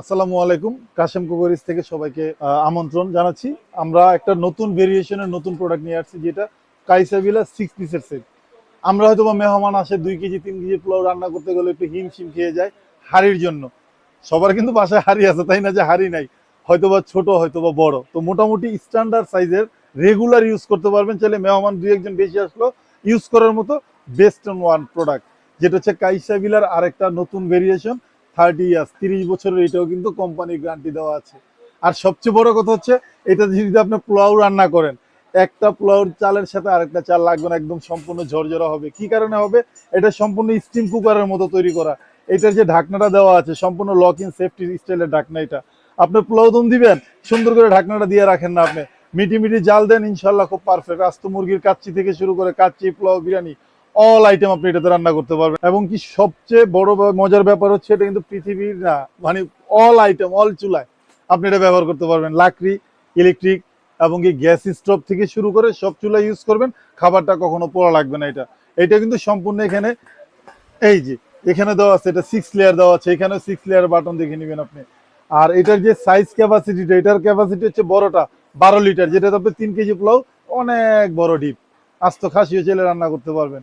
আসসালামু আলাইকুম। কাশেম কুকারিজ থেকে সবাইকে আমন্ত্রণ জানাচ্ছি। আমরা একটা নতুন ভেরিয়েশনের নতুন প্রোডাক্ট নিয়ে আসছি, যেটা কাইসাবিলা সিক্স পিসের সেট আমরা হয়তো বা মেহমান আসে দুই কেজি, তিন কেজি পোলাও রান্না করতে গেলে একটু হিমশিম খেয়ে যায় হাড়ির জন্য। সবার কিন্তু বাসায় হাড়ি আছে, তাই না যে হাড়ি নাই? হয়তো বা ছোট হয়তো বা বড়। তো মোটামুটি স্ট্যান্ডার্ড সাইজের রেগুলার ইউজ করতে পারবেন। চাইলে মেহমান দুই একজন বেশি আসলো ইউজ করার মতো বেস্ট অন ওয়ান প্রোডাক্ট যেটা হচ্ছে কাইসাবিলার আরেকটা নতুন ভেরিয়েশন থার্টি ইয়ার্স তিরিশ বছরের এটাও কিন্তু কোম্পানির গ্যারান্টি দেওয়া আছে। আর সবচেয়ে বড় কথা হচ্ছে, এটা যদি আপনি পোলাও রান্না করেন, একটা পোলাওর চালের সাথে আরেকটা চাল লাগবে না, একদম সম্পূর্ণ ঝরঝরা হবে। কি কারণে হবে? এটা সম্পূর্ণ স্টিম কুকারের মতো তৈরি করা। এটার যে ঢাকনাটা দেওয়া আছে, সম্পূর্ণ লক ইন সেফটি স্টাইলের ঢাকনা এটা। আপনি পোলাও দম দিবেন, সুন্দর করে ঢাকনাটা দিয়ে রাখেন না আপনি। মিটি মিটি জাল দেন ইনশাল্লাহ খুব পারফেক্ট আস্ত মুরগির কাচ্চি থেকে শুরু করে কাচ্চি, পোলাও, বিরিয়ানি অল আইটেম আপনি এটাতে রান্না করতে পারবেন। এবং কি সবচেয়ে বড় মজার ব্যাপার হচ্ছে এটা কিন্তু পৃথিবীর না মানে অল আইটেম অল চুলায় আপনি এটা ব্যবহার করতে পারবেন। লাকড়ি ইলেকট্রিক এবং কি গ্যাস স্টোভ থেকে শুরু করে সব চুলা ইউজ করবেন। খাবারটা কখনো পোড়া লাগবে না এটা। এটা কিন্তু সম্পূর্ণ এখানে, এই যে, এখানে দেওয়া আছে, এটা সিক্স লেয়ার দেওয়া আছে। এখানে সিক্স লেয়ার বাটন দেখে নেবেন আপনি। আর এটার যে সাইজ ক্যাপাসিটিটা এটার ক্যাপাসিটি হচ্ছে বড়টা, বারো লিটার যেটা আপনি তিন কেজি পোলাও, অনেক বড় ডিপ আস্ত খাসিও চেলে রান্না করতে পারবেন।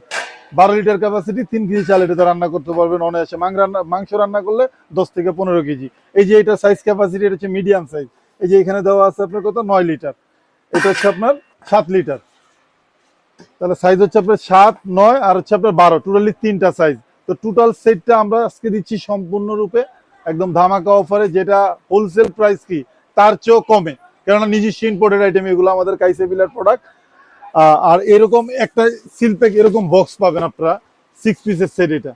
বারো লিটার ক্যাপাসিটি তিন কেজি চাল এটাতে রান্না করতে পারবেন অনায়াসে। মাং রান্না, মাংস রান্না করলে দশ থেকে পনেরো কেজি। এই যে এটা সাইজ ক্যাপাসিটি এটা হচ্ছে মিডিয়াম সাইজ এই যে এখানে দেওয়া আছে আপনার কত? নয় লিটার। এটা হচ্ছে আপনার সাত লিটার। তাহলে সাইজ হচ্ছে আপনার সাত, নয় আর হচ্ছে আপনার বারো। টোটালি তিনটা সাইজ তো টোটাল সেটটা আমরা আজকে দিচ্ছি সম্পূর্ণরূপে একদম ধামাকা অফারে যেটা হোলসেল প্রাইস কি? তার চেয়েও কমে। কেননা নিজস্ব ইম্পোর্টেড আইটেম এগুলো আমাদের কাইসেবিলার প্রোডাক্ট আর এরকম একটা সিলপ্যাক এরকম বক্স পাবেন আপনারা সিক্স পিসের সেট এটা।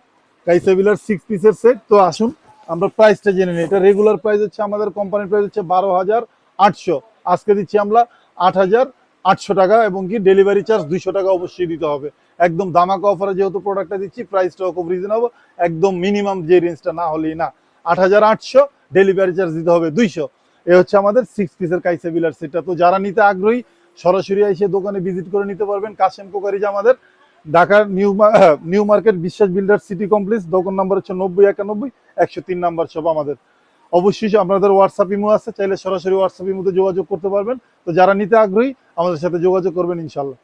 কাইসেবিলার সিক্স পিসের সেট তো আসুন, আমরা প্রাইসটা জেনে নিই। এটা রেগুলার প্রাইস হচ্ছে, আমাদের কোম্পানির প্রাইস হচ্ছে বারো হাজার আটশো। আজকে দিচ্ছি আমরা আট হাজার আটশো টাকা, এবং কি ডেলিভারি চার্জ দুইশো টাকা অবশ্যই দিতে হবে। একদম দামাকা অফারে যেহেতু প্রোডাক্টটা দিচ্ছি প্রাইসটাও খুব রিজনেবল একদম মিনিমাম যে রেঞ্জটা না হলেই না। আট হাজার আটশো ডেলিভারি চার্জ দিতে হবে দুইশো। এ হচ্ছে আমাদের সিক্স পিসের কাইসেবিলার সেটটা তো যারা নিতে আগ্রহী সরাসরি এসে দোকানে ভিজিট করে নিতে পারবেন। কাশেম কোকারিজ আমাদের। ঢাকার new new market Biswas builder city complex দোকান নাম্বার হচ্ছে নব্বই একানব্বই, একশো তিন নাম্বার সব আমাদের। অবশ্যই আপনাদের হোয়াটসঅ্যাপ ইমো আছে, চাইলে সরাসরি হোয়াটসঅ্যাপ ইমোতে যোগাযোগ করতে পারবেন। তো যারা নিতে আগ্রহী, আমাদের সাথে যোগাযোগ করবেন ইনশাল্লাহ